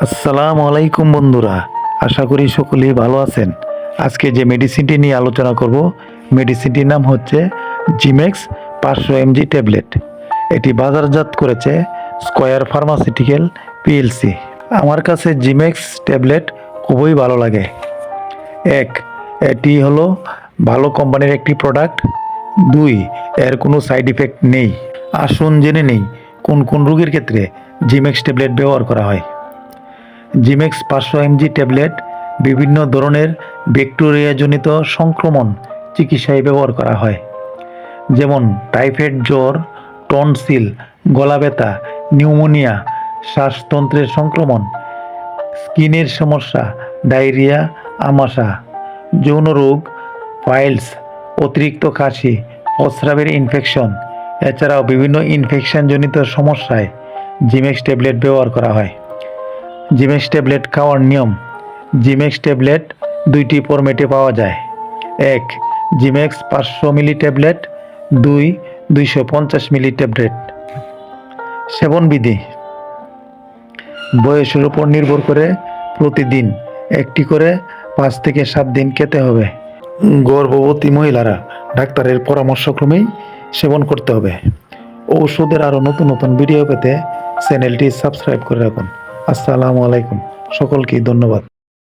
আসসালামু আলাইকুম বন্ধুরা, আশা করি সকলেই ভালো আছেন। আজকে যে মেডিসিনটি নিয়ে আলোচনা করব মেডিসিনটির নাম হচ্ছে জিমেক্স পাঁচশো এমজি ট্যাবলেট এটি বাজারজাত করেছে স্কয়ার ফার্মাসিউটিক্যাল পিএলসি আমার কাছে জিমেক্স ট্যাবলেট খুবই ভালো লাগে। এক, এটি হলো ভালো কোম্পানির একটি প্রোডাক্ট দুই, এর কোনো সাইড ইফেক্ট নেই। আসুন জেনে নেই, কোন কোন রোগীর ক্ষেত্রে জিমেক্স ট্যাবলেট ব্যবহার করা হয়। জিমেক্স পাঁচশো এমজি ট্যাবলেট, বিভিন্ন ধরনের ব্যাকটেরিয়াজনিত সংক্রমণ চিকিৎসায় ব্যবহার করা হয়। যেমন টাইফয়েড জ্বর, টনসিল গলা ব্যথা নিউমোনিয়া, শ্বাসতন্ত্রের সংক্রমণ, স্কিনের সমস্যা, ডায়রিয়া, আমাশা, যৌন রোগ পাইলস অতিরিক্ত কাশি প্রস্রাবের ইনফেকশন, এছাড়াও বিভিন্ন ইনফেকশনজনিত সমস্যায় জিমেক্স ট্যাবলেট ব্যবহার করা হয়। জিমেক্স ট্যাবলেট খাওয়ার নিয়ম। জিমেক্স ট্যাবলেট দুইটি ফরম্যাটে পাওয়া যায়। এক, জিমেক্স পাঁচশো মিলি ট্যাবলেট। দুই, দুইশো পঞ্চাশ মিলি ট্যাবলেট। সেবন বিধি। বয়সের উপর নির্ভর করে প্রতিদিন একটি করে পাঁচ থেকে সাত দিন খেতে হবে। গর্ভবতী মহিলারা ডাক্তারের পরামর্শক্রমেই সেবন করতে হবে। ঔষধের আরও নতুন নতুন ভিডিও পেতে চ্যানেলটি সাবস্ক্রাইব করে রাখুন। আসসালামু আলাইকুম। সকলকে ধন্যবাদ।